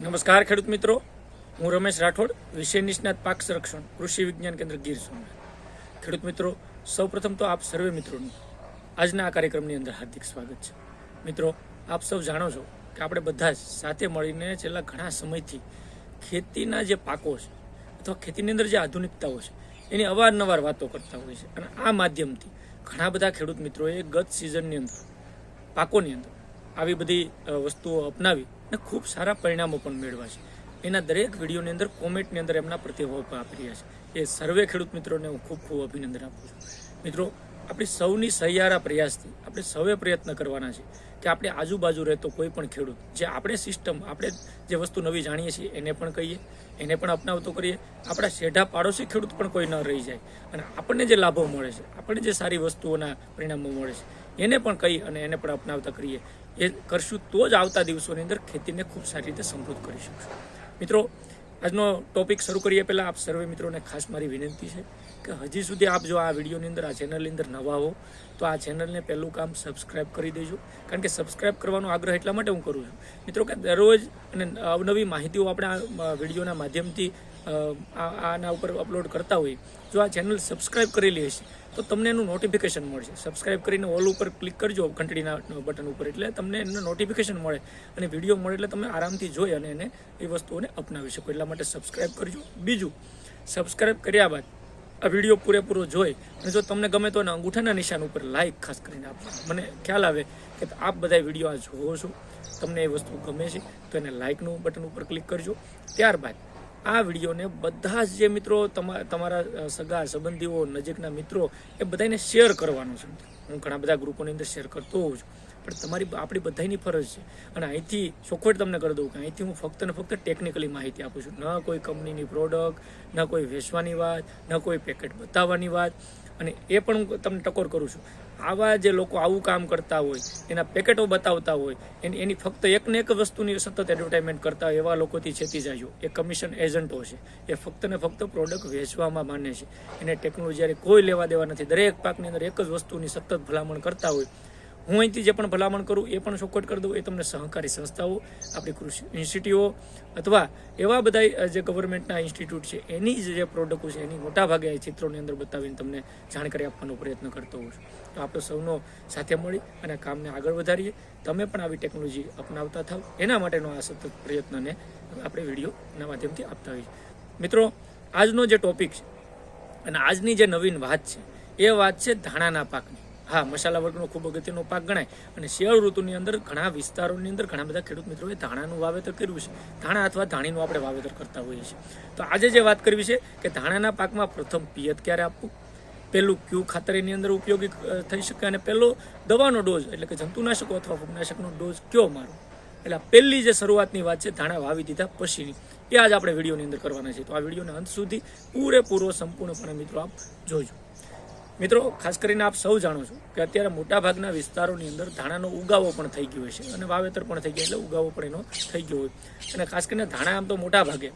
નમસ્કાર, ખેડૂત મિત્રો. હું રમેશ રાઠોડ, વિષય નિષ્ણાત પાક સંરક્ષણ, કૃષિ વિજ્ઞાન કેન્દ્ર ગીર સોમનાથ. ખેડૂત મિત્રો, સૌપ્રથમ તો આપ સર્વે મિત્રોનું આજના આ કાર્યક્રમની અંદર હાર્દિક સ્વાગત છે. મિત્રો, આપ સૌ જાણો છો કે આપણે બધા જ સાથે મળીને છેલ્લા ઘણા સમયથી ખેતીના જે પાકો છે અથવા ખેતીની અંદર જે આધુનિકતાઓ છે, એની અવારનવાર વાતો કરતા હોય છે અને આ માધ્યમથી ઘણા બધા ખેડૂત મિત્રોએ ગત સિઝનની અંદર, પાકોની અંદર આવી બધી વસ્તુઓ અપનાવી અને ખૂબ સારા પરિણામો પણ મેળવ્યા છે. એના દરેક વિડીયોની અંદર કોમેન્ટની અંદર એમના પ્રતિભાવ પણ આપી રહ્યા છે. એ સર્વે ખેડૂત મિત્રોને હું ખૂબ ખૂબ અભિનંદન આપું છું. મિત્રો, આપણી સૌની સહિયારા પ્રયાસથી આપણે સૌએ પ્રયત્ન કરવાના છે કે આપણે આજુબાજુ રહેતો કોઈ પણ ખેડૂત, જે આપણે સિસ્ટમ, આપણે જે વસ્તુ નવી જાણીએ છીએ, એને પણ કહીએ, એને પણ અપનાવતો કરીએ. આપણા શેઢા પાડોશી ખેડૂત પણ કોઈ ન રહી જાય. અને આપણને જે લાભો મળે છે, આપણને જે સારી વસ્તુઓના પરિણામો મળે છે એને પણ કહી અને એને પણ અપનાવતા કરીએ. એ કરશું તો જ આવતા દિવસોની અંદર ખેતીને ખૂબ સારી રીતે સમૃદ્ધ કરી શકશું. મિત્રો, આજનો ટોપિક શરૂ કરીએ પહેલાં આપ સર્વે મિત્રોને ખાસ મારી વિનંતી છે કે હજી સુધી આપ જો આ વિડીયોની અંદર, આ ચેનલની અંદર નવા હો, તો આ ચેનલને પહેલું કામ સબસ્ક્રાઇબ કરી દેજો. કારણ કે સબસ્ક્રાઇબ કરવાનો આગ્રહ એટલા માટે હું કરું છું. મિત્રો, કે દરરોજ અને અવનવી માહિતીઓ આપણે આ વિડીયોના માધ્યમથી આના ઉપર અપલોડ કરતા હોઈએ જો આ ચેનલ સબસ્ક્રાઈબ કરેલી હશે, તો તમને એનું નોટિફિકેશન મળશે. સબસ્ક્રાઈબ કરીને ઓલ ઉપર ક્લિક કરજો ઘંટડીના બટન ઉપર, એટલે તમને એનું નોટિફિકેશન મળે અને વીડિયો મળે એટલે તમે આરામથી જોઈ અને એને એ વસ્તુઓને અપનાવી શકો. એટલા માટે સબસ્ક્રાઈબ કરજો. બીજું સબસ્ક્રાઈબ કર્યા બાદ આ વીડિયો પૂરેપૂરો જોઈ અને જો તમને ગમે તો એના અંગૂઠાના નિશાન ઉપર લાઈક ખાસ કરીને આપવા મને ખ્યાલ આવે કે આપ બધા વીડિયો આ જોવો છો, તમને એ વસ્તુ ગમે છે, તો એને લાઈકનું બટન ઉપર ક્લિક કરજો. ત્યારબાદ આ વિડીયોને બધા જ જે મિત્રો તમા- તમારા સગા, સંબંધીઓ, નજીકના મિત્રો, એ બધાને શેર કરવાનું છે. હું ઘણા બધા ગ્રુપોની અંદર શેર કરતો હોઉં છું. પણ તમારી આપણી બધાની ફરજ છે. અને અહીંથી ચોખવટ તમને કરી દઉં કે અહીંથી હું ફક્ત ને ફક્ત ટેકનિકલી માહિતી આપું છું. ન કોઈ કંપનીની પ્રોડક્ટ, ન કોઈ વેચવાની વાત, ન કોઈ પેકેટ બતાવવાની વાત. અને એ પણ હું તમને ટકોર કરું છું. આવા જે લોકો આવું કામ કરતા હોય, એના પેકેટો બતાવતા હોય, એની એની ફક્ત એક ને એક વસ્તુની સતત એડવર્ટાઇઝમેન્ટ કરતા હોય, એવા લોકોથી છેતી જાજો એ કમિશન એજન્ટો છે. એ ફક્ત ને ફક્ત પ્રોડક્ટ વેચવામાં માને છે. એને ટેકનોલોજી કોઈ લેવા દેવા નથી. દરેક પાકની અંદર એક જ વસ્તુની સતત ભલામણ કરતા હોય હું અહીંથી જે પણ ભલામણ કરું, એ પણ ચોખ્ખટ કરી દઉં, એ તમને સહકારી સંસ્થાઓ, આપણી કૃષિ ઇન્સ્ટિટ્યૂટો અથવા એવા બધા જે ગવર્મેન્ટના ઇન્સ્ટિટ્યૂટ છે, એની જ પ્રોડક્ટો છે, એની મોટાભાગે ચિત્રોની અંદર બતાવીને તમને જાણકારી આપવાનો પ્રયત્ન કરતો હોઉં છું. તો આપણે સૌનો સાથે મળી અને કામને આગળ વધારીએ. તમે પણ આવી ટેકનોલોજી અપનાવતા થાવ. એના માટેનો આ સતત પ્રયત્નને આપણે વિડીયોના માધ્યમથી આપતા હોઈએ મિત્રો, આજનો જે ટોપિક છે અને આજની જે નવીન વાત છે, એ વાત છે ધાણાના પાકની. હા, મસાલા વર્ગનો ખૂબ અગત્યનો પાક ગણાય. અને શિયાળુ ઋતુની અંદર ઘણા વિસ્તારોની અંદર ઘણા બધા ખેડૂત મિત્રોએ ધાણાનું વાવેતર કર્યું છે. ધાણા અથવા ધાણીનું આપણે વાવેતર કરતા હોઈએ છીએ. તો આજે જે વાત કરવી છે કે ધાણાના પાકમાં પ્રથમ પિયત ક્યારે આપવું? પહેલું ક્યુ ખાતર એની અંદર ઉપયોગી થઈ શકે? અને પહેલો દવાનો ડોઝ, એટલે કે જંતુનાશકો અથવા ફૂગનાશકનો ડોઝ કયો મારો એટલે પહેલી જે શરૂઆતની વાત છે, ધાણા વાવી દીધા પછીની. એ આજ આપણે વિડીયોની અંદર કરવાના છે તો આ વિડીયોને અંત સુધી પૂરેપૂરો, સંપૂર્ણપણે મિત્રો આપ જોજો. મિત્રો, ખાસ કરીને આપ સૌ જાણો છો કે અત્યારે મોટાભાગના વિસ્તારોની અંદર ધાણાનો ઉગાવો પણ થઈ ગયો છે અને વાવેતર પણ થઈ ગયા એટલે ઉગાવો પણ એનો થઈ ગયો હોય. અને ખાસ કરીને ધાણા આમ તો મોટા ભાગે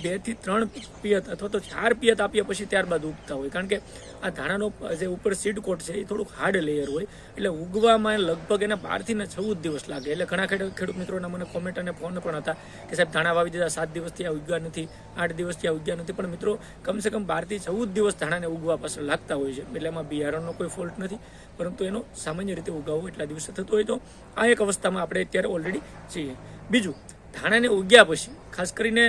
બેથી ત્રણ પિયત અથવા તો ચાર પિયત આપ્યા પછી ત્યારબાદ ઉગતા હોય. કારણ કે આ ધાણાનો જે ઉપર સીડ કોટ છે, એ થોડુંક હાર્ડ લેયર હોય. એટલે ઉગવામાં લગભગ એને બારથી ને ચૌદ દિવસ લાગે. એટલે ઘણા ખેડૂત મિત્રોના મને કોમેન્ટ અને ફોન પણ હતા કે સાહેબ, ધાણા વાવી દીધા, સાત દિવસથી આ ઉગ્યા નથી, આઠ દિવસથી આ ઉગ્યા નથી. પણ મિત્રો, કમસે કમ બારથી ચૌદ દિવસ ધાણાને ઉગવા પાછળ લાગતા હોય છે. એટલે એમાં બિયારણનો કોઈ ફોલ્ટ નથી. પરંતુ એનો સામાન્ય રીતે ઉગાવો એટલા દિવસે થતો હોય તો આ એક અવસ્થામાં આપણે અત્યારે ઓલરેડી છીએ. બીજું ધાણાને ઉગ્યા પછી, ખાસ કરીને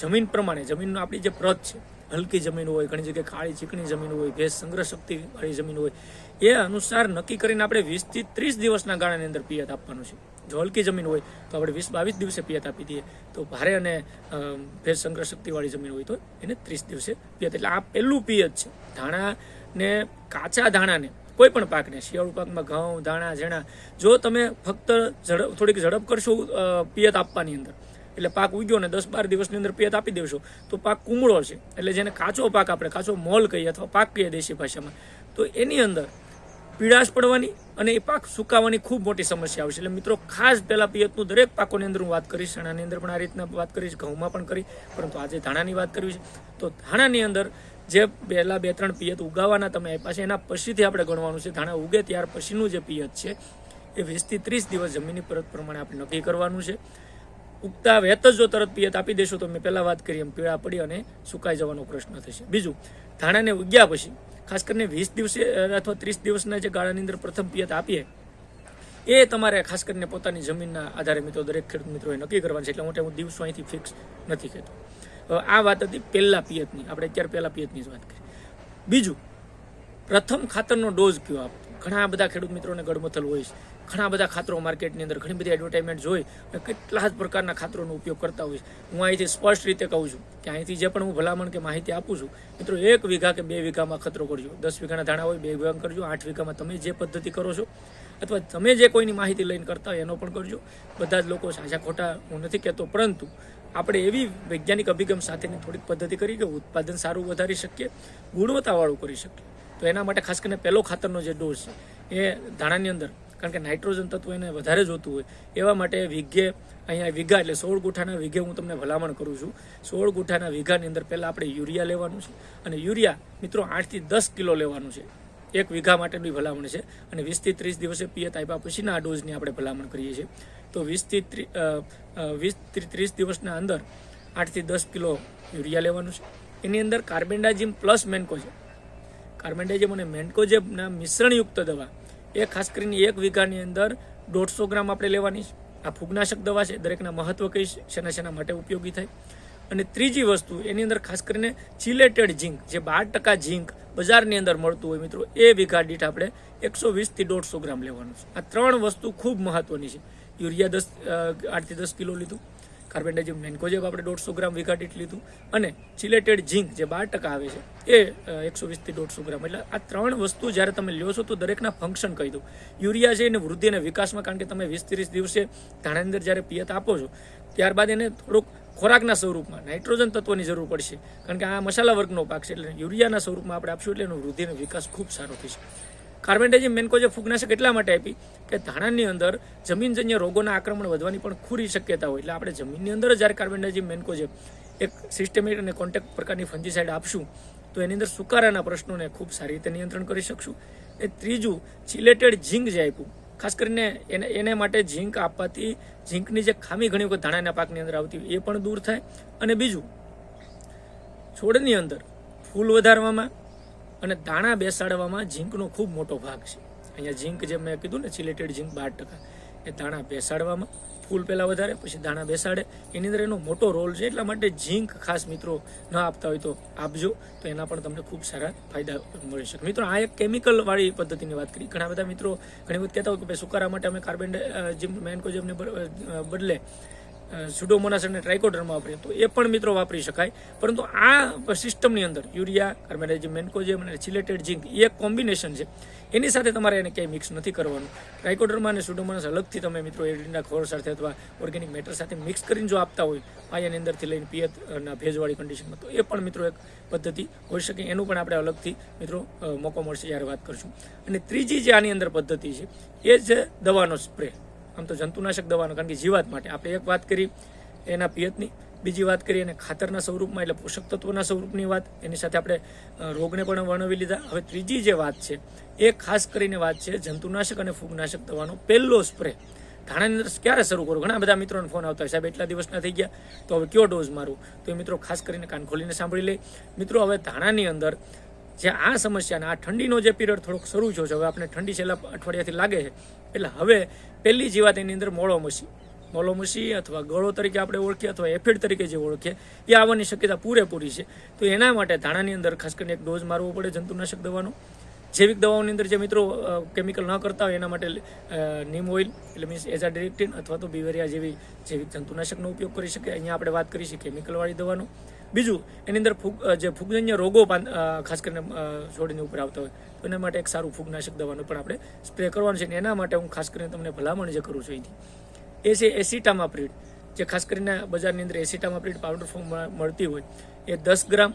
જમીન પ્રમાણે, જમીનનો આપણી જે પ્રત છે, હલકી જમીન હોય, ઘણી જગ્યાએ કાળી ચીકણી જમીન હોય, ભેજ સંગ્રહ શક્તિ વાળી જમીન હોય, એ અનુસાર નક્કી કરીને આપણે વીસથી ત્રીસ દિવસના ગાળાની અંદર પિયત આપવાનું છે. જો હલકી જમીન હોય, તો આપણે વીસ બાવીસ દિવસે પિયત આપી દઈએ. તો ભારે અને ભેજ સંગ્રહ શક્તિવાળી જમીન હોય તો એને ત્રીસ દિવસે પિયત. એટલે આ પહેલું પિયત છે. ધાણાને, કાચા ધાણાને કોઈ પણ પાકને, શિયાળુ પાકમાં ઘઉં, ધાણા, ઝીણા, જો તમે ફક્ત ઝડપ થોડીક ઝડપ કરશો પિયત આપવાની અંદર, એટલે પાક ઉગ્યો ને દસ બાર દિવસની અંદર પિયત આપી દેશો, તો પાક કુમળો છે, એટલે જેને કાચો પાક આપણે, કાચો મોલ કહીએ અથવા પાક કહીએ દેશી ભાષામાં, તો એની અંદર પીળાશ પડવાની અને એ પાક સુકાવાની ખૂબ મોટી સમસ્યા આવશે. એટલે મિત્રો, ખાસ પહેલાં પિયતનું દરેક પાકોની અંદર હું વાત કરીશ ચણાની અંદર પણ આ રીતના વાત કરીશ, ઘઉંમાં પણ કરી, પરંતુ આજે ધાણાની વાત કરવી છે. તો ધાણાની અંદર જે પહેલા બે ત્રણ પિયત ઉગાવવાના તમે આપ્યા છે એના પછીથી આપણે ગણવાનું છે. ધાણા ઉગે ત્યાર પછીનું જે પિયત છે, એ વીસથી ત્રીસ દિવસ જમીનની પરત પ્રમાણે આપણે નક્કી કરવાનું છે. ઉગતા વેત જ જો તરત પિયત આપી દેશો તો મેં પહેલાં વાત કરી, એમ પીળા પડી અને સુકાઈ જવાનો પ્રશ્ન થશે. બીજું, ધાણાને ઉગ્યા પછી, ખાસ કરીને વીસ દિવસે અથવા ત્રીસ દિવસના જે ગાળાની અંદર પ્રથમ પિયત આપીએ, એ તમારે ખાસ કરીને પોતાની જમીનના આધારે મિત્રો, દરેક ખેડૂત મિત્રોએ નક્કી કરવાનું છે. એટલે માટે હું દિવસો અહીંથી ફિક્સ નથી કહેતો. આ વાત હતી પહેલા પિયતની. આપણે અત્યારે પહેલા પિયતની જ વાત કરી બીજું, પ્રથમ ખાતરનો ડોઝ કયો આપ? ઘણા બધા ખેડૂત મિત્રોને ગડમથલ હોય છે. ઘણા બધા ખાતરો માર્કેટની અંદર, ઘણી બધી એડવર્ટાઇઝમેન્ટ જોઈ અને કેટલા જ પ્રકારના ખાતરોનો ઉપયોગ કરતા હોય હું અહીંથી સ્પષ્ટ રીતે કહું છું કે અહીંથી જે પણ હું ભલામણ કે માહિતી આપું છું, મિત્રો, એક વીઘા કે બે વીઘામાં ખતરો કરજો. દસ વીઘાના ધાણા હોય, બે વીઘા કરજો. આઠ વીઘામાં તમે જે પદ્ધતિ કરો છો, અથવા તમે જે કોઈની માહિતી લઈને કરતા હોય, એનો પણ કરજો. બધા જ લોકો સાચા ખોટા હું નથી કહેતો, પરંતુ આપણે એવી વૈજ્ઞાનિક અભિગમ સાથેની થોડીક પદ્ધતિ કરી કે ઉત્પાદન સારું વધારી શકીએ, ગુણવત્તાવાળું કરી શકીએ. તો એના માટે ખાસ કરીને પહેલો ખાતરનો જે ડોઝ છે, એ ધાણાની અંદર, કારણ કે નાઇટ્રોજન તત્વ એને વધારે જોતું હોય, એવા માટે વિઘે, અહીંયા વીઘા એટલે સોળ ગુઠાના વીઘે હું તમને ભલામણ કરું છું. સોળ ગુઠાના વીઘાની અંદર પહેલાં આપણે યુરિયા લેવાનું છે. અને યુરિયા મિત્રો આઠથી દસ કિલો લેવાનું છે. એક વીઘા માટેની ભલામણ છે. અને વીસથી ત્રીસ દિવસે પિયત આપ્યા પછીના આ ડોઝની આપણે ભલામણ કરીએ છીએ. તો વીસથી વીસ ત્રીસ દિવસના અંદર આઠથી દસ કિલો યુરિયા લેવાનું છે. એની અંદર કાર્બેન્ડાજીમ પ્લસ મેન્કો છે. અને મેન્કોજેબના મિશ્રણયુક્ત દવા એ ખાસ કરીને એક વીઘાની અંદર દોઢસો ગ્રામ આપણે લેવાની છે. આ ફૂગનાશક દવા છે. દરેકના મહત્વ કહીશ શેના શેના માટે ઉપયોગી થાય? અને ત્રીજી વસ્તુ, એની અંદર ખાસ કરીને ચિલેટેડ ઝીંક જે બાર ટકા ઝીંક બજારની અંદર મળતું હોય મિત્રો, એ વીઘા દીઠ આપણે એકસો વીસથી દોઢસો ગ્રામ લેવાનું છે. આ ત્રણ વસ્તુ ખૂબ મહત્વની છે. યુરિયા દસ આઠથી દસ કિલો લીધું. કાર્બેન્ડાઇઝમ મેન્કોજેબ આપણે દોઢસો ગ્રામ વીઘા લીધું અને ચિલેટેડ ઝીંક જે બાર આવે છે, એ એકસો વીસથી દોઢસો ગ્રામ. એટલે આ ત્રણ વસ્તુ જ્યારે તમે લ્યો છો તો દરેકના ફંક્શન કહી દઉં. યુરિયા છે એને વૃદ્ધિ અને વિકાસમાં, કારણ કે તમે વીસ ત્રીસ દિવસે ધાણાની અંદર જ્યારે પિયત આપો છો, ત્યારબાદ એને થોડુંક ખોરાકના સ્વરૂપમાં નાઇટ્રોજન તત્વની જરૂર પડશે. કારણ કે આ મસાલા વર્ગનો પાક છે, એટલે યુરિયાના સ્વરૂપમાં આપણે આપશું એટલે એનો વૃદ્ધિ અને વિકાસ ખૂબ સારો થશે. કાર્બેન્ડાઇઝમ મેન્કોજે ફૂગનાશક એટલા માટે આપી કે ધાણાની અંદર જમીનજન્ય રોગોના આક્રમણ વધવાની પણ ખુરી શક્યતા હોય. એટલે આપણે જમીનની અંદર જ જ્યારે મેન્કો છે એક સિસ્ટમેટિક અને કોન્ટેક્ટ પ્રકારની ફંજીસાઇડ આપશું, તો એની અંદર સુકારાના પ્રશ્નોને ખૂબ સારી રીતે નિયંત્રણ કરી શકશું. એ ત્રીજું ચિલેટેડ ઝીંક જે આપ્યું, ખાસ કરીને એને એને માટે ઝીંક આપવાથી ઝીંકની જે ખામી ઘણી વખત ધાણાના પાકની અંદર આવતી એ પણ દૂર થાય. અને બીજું, છોડની અંદર ફૂલ વધારવામાં અને દાણા બેસાડવામાં ઝીંકનો ખૂબ મોટો ભાગ છે. અહીંયા ઝીંક જે મેં કીધું ને સિલેટેડ ઝીંક બાર ટકા. એ દાણા બેસાડવામાં ફૂલ પહેલાં વધારે, પછી દાણા બેસાડે. એની અંદર એનો મોટો રોલ છે, એટલા માટે ઝીંક ખાસ મિત્રો ન આપતા હોય તો આપજો, તો એના પણ તમને ખૂબ સારા ફાયદા મળી શકે. મિત્રો, આ એક કેમિકલવાળી પદ્ધતિની વાત કરી. ઘણા બધા મિત્રો ઘણી વખત કહેતા હોય કે ભાઈ સુકારા માટે અમે કાર્બન જીમ મેન્કોજેમને બદલે સુડોમોનાસ અને ટ્રાઇકોડર્મા વાપરીએ, તો એ પણ મિત્રો વાપરી શકાય. પરંતુ આ સિસ્ટમની અંદર યુરિયા કાર્બેન્ડાઇઝમ મેન્કોજેમ અને સિલેટેડ ઝીંક એ એક કોમ્બિનેશન છે. એની સાથે તમારે એને ક્યાંય મિક્સ નથી કરવાનું. ટ્રાઇકોડર્મા અને સુડોમોનાસ અલગથી તમે મિત્રો એરડીના ખોળ સાથે અથવા ઓર્ગેનિક મેટર સાથે મિક્સ કરીને જો આપતા હોય પાયાની અંદરથી લઈને પિયત ના ભેજવાળી કન્ડિશનમાં તો એ પણ મિત્રો એક પદ્ધતિ હોઈ શકે. એનું પણ આપણે અલગથી મિત્રો મોકો મળશે. જ્યારે વાત કરશું. અને ત્રીજી જે આની અંદર પદ્ધતિ છે, એ છે દવાનો સ્પ્રે. આમ તો જંતુનાશક દવાનો, કારણ કે જીવાત માટે. આપણે એક વાત કરી, એના પિયતની બીજી વાત કરીએ અને ખાતરના સ્વરૂપમાં, એટલે પોષક તત્વોના સ્વરૂપની વાત, એની સાથે આપણે રોગને પણ વર્ણવી લીધા. હવે ત્રીજી જે વાત છે, એ ખાસ કરીને વાત છે જંતુનાશક અને ફૂગનાશક દવાનો પહેલો સ્પ્રે. ધાણાની અંદર ક્યારે શરૂ કરું? ઘણા બધા મિત્રોને ફોન આવતા હોય, સાહેબ, એટલા દિવસના થઈ ગયા, તો હવે કયો ડોઝ મારું? તો એ મિત્રો ખાસ કરીને કાન ખોલીને સાંભળી લે. મિત્રો, હવે ધાણાની અંદર જે આ સમસ્યાને આ ઠંડીનો જે પીરિયડ થોડોક શરૂ થયો છે, હવે આપણે ઠંડી છેલ્લા અઠવાડિયાથી લાગે છે. એટલે હવે પહેલી જીવાત વાત એની અંદર મોળોમસી મોલોમસી અથવા ગળો તરીકે આપણે ઓળખીએ અથવા એફિડ તરીકે જે ઓળખીએ, એ આવવાની શક્યતા પૂરેપૂરી છે. તો એના માટે ધાણાની અંદર ખાસ કરીને એક ડોઝ મારવો પડે જંતુનાશક દવાનો. જૈવિક દવાઓની અંદર જે મિત્રો કેમિકલ ન કરતા હોય એના માટે નીમ ઓઇલ એટલે મીન્સ એઝાડિરેક્ટિન અથવા તો બિવેરિયા જેવી જૈવિક જંતુનાશકનો ઉપયોગ કરી શકે અહીંયા આપણે વાત કરી છે કેમિકલવાળી દવાનો. બીજું, એની અંદર ફૂગ જે ફૂગજન્ય રોગો ખાસ કરીને છોડીની ઉપર આવતા હોય, તો એના માટે એક સારું ફૂગનાશક દવાનું પણ આપણે સ્પ્રે કરવાનું છે. અને એના માટે હું ખાસ કરીને તમને ભલામણ જે કરું છું અહીંથી. એ છે એસિટામાપ્રિડ, જે ખાસ કરીને બજારની અંદર એસિટામાપ્રિડ પાવડર ફોર્મમાં મળતી હોય. એ દસ ગ્રામ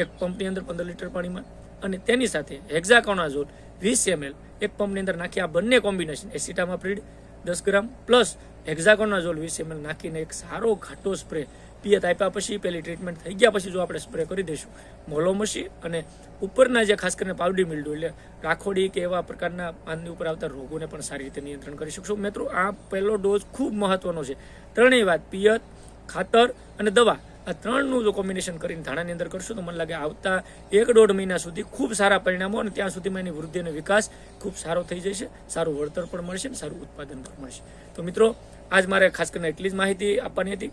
એક પંપની અંદર પંદર લીટર પાણીમાં અને તેની સાથે હેક્ઝાકોનાઝોલ વીસ એમએલ એક પંપની અંદર નાખી આ બંને કોમ્બિનેશન એસિટામાપ્રિડ દસ ગ્રામ પ્લસ હેક્ઝાકોનાઝોલ વીસ એમએલ નાખીને એક સારો ઘાટો સ્પ્રે પિયત આપ્યા પછી પેલી ટ્રીટમેન્ટ થઈ ગયા પછી જો આપણે સ્પ્રે કરી દઈશું. મોલોમસી અને ઉપરના જે ખાસ કરીને પાવડી મિલ્ડો એટલે રાખોડી કે એવા પ્રકારના પાનની ઉપર આવતા રોગોને પણ સારી રીતે નિયંત્રણ કરી શકશું. મિત્રો, આ પહેલો ડોઝ ખૂબ મહત્વનો છે. ત્રણેય વાત પિયત, ખાતર અને દવા. આ ત્રણનું જો કોમ્બિનેશન કરીને ધાણાની અંદર કરશો, તો મને લાગે આવતા એક દોઢ મહિના સુધી ખૂબ સારા પરિણામો અને ત્યાં સુધીમાં એની વૃદ્ધિ અને વિકાસ ખૂબ સારો થઈ જશે, સારું વળતર પણ મળશે અને સારું ઉત્પાદન પણ મળશે. તો મિત્રો, આજ મારે ખાસ કરીને એટલી જ માહિતી આપવાની હતી.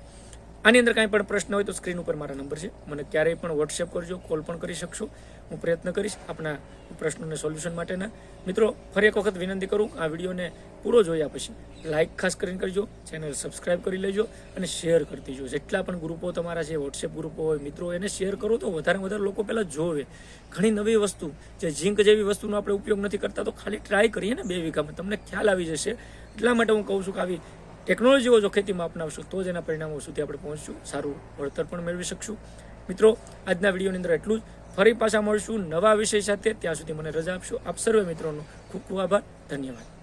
આની અંદર કાંઈ પણ પ્રશ્ન હોય તો સ્ક્રીન ઉપર મારા નંબર છે. મને ક્યારેય પણ વોટ્સએપ કરજો, કોલ પણ કરી શકશો. હું પ્રયત્ન કરીશ આપણા પ્રશ્નોને સોલ્યુશન માટેના. મિત્રો, ફરી એક વખત વિનંતી કરું, આ વિડીયોને પૂરો જોયા પછી લાઇક ખાસ કરીને કરજો, ચેનલ સબસ્ક્રાઇબ કરી લેજો અને શેર કરી દેજો. જેટલા પણ ગ્રુપો તમારા છે વોટ્સએપ ગ્રુપો હોય, મિત્રો, એને શેર કરો તો વધારે વધારે લોકો પહેલાં જોવે. ઘણી નવી વસ્તુ, જે ઝીંક જેવી વસ્તુનો આપણે ઉપયોગ નથી કરતા, તો ખાલી ટ્રાય કરીએ ને બે વીઘામાં. તમને ખ્યાલ આવી જશે. એટલા માટે હું કહું છું કે આવી ટેકનોલોજીઓ જો ખેતીમાં અપનાવશું તો જ એના પરિણામો સુધી આપણે પહોંચશું. સારું વળતર પણ મેળવી શકશું. મિત્રો, આજના વિડીયોની અંદર એટલું જ. ફરી પાછા મળશું નવા વિષય સાથે. ત્યાં સુધી મને રજા આપશો. આપ સર્વે મિત્રોનો ખૂબ ખૂબ આભાર. ધન્યવાદ.